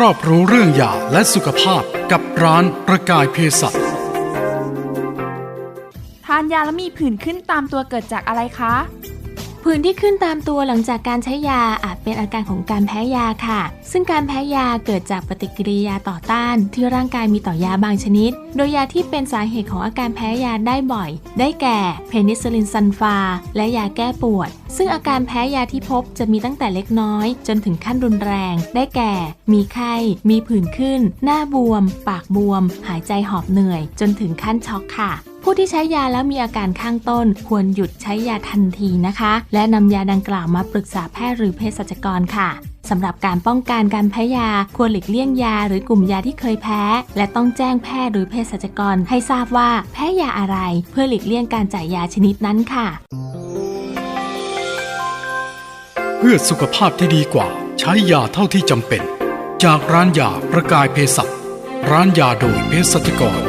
รอบรู้เรื่องยาและสุขภาพกับร้านประกายเภสัชทานยาแล้วมีผื่นขึ้นตามตัวเกิดจากอะไรคะ ผื่นที่ขึ้นตามตัวหลังจากการใช้ยาอาจเป็นอาการของการแพ้ยาค่ะ ซึ่งการแพ้ยาเกิดจากปฏิกิริยาต่อต้าน ที่ร่างกายมีต่อยาบางชนิด โดยยาที่เป็นสาเหตุของอาการแพ้ยาได้บ่อย ได้แก่เพนิซิลินซัลฟา และยาแก้ปวด ซึ่งอาการแพ้ยาที่พบจะมีตั้งแต่เล็กน้อย จนถึงขั้นรุนแรง ได้แก่ มีไข้ มีผื่นขึ้น หน้าบวม ปากบวม หายใจหอบเหนื่อย จนถึงขั้นช็อกค่ะผู้ที่ใช้ยาแล้วมีอาการข้างต้น ควรหยุดใช้ยาทันทีนะคะ และนำยาดังกล่าวมาปรึกษาแพทย์หรือเภสัชกรค่ะสำหรับการป้องกันการแพ้ยา ควรหลีกเลี่ยงยาหรือกลุ่มยาที่เคยแพ้ และต้องแจ้งแพทย์หรือเภสัชกรให้ทราบว่าแพ้ยาอะไร เพื่อหลีกเลี่ยงการจ่ายยาชนิดนั้นค่ะ เพื่อสุขภาพที่ดีกว่า ใช้ยาเท่าที่จำเป็น จากร้านยาประกายเภสัชร้านยาโดยเภสัชกร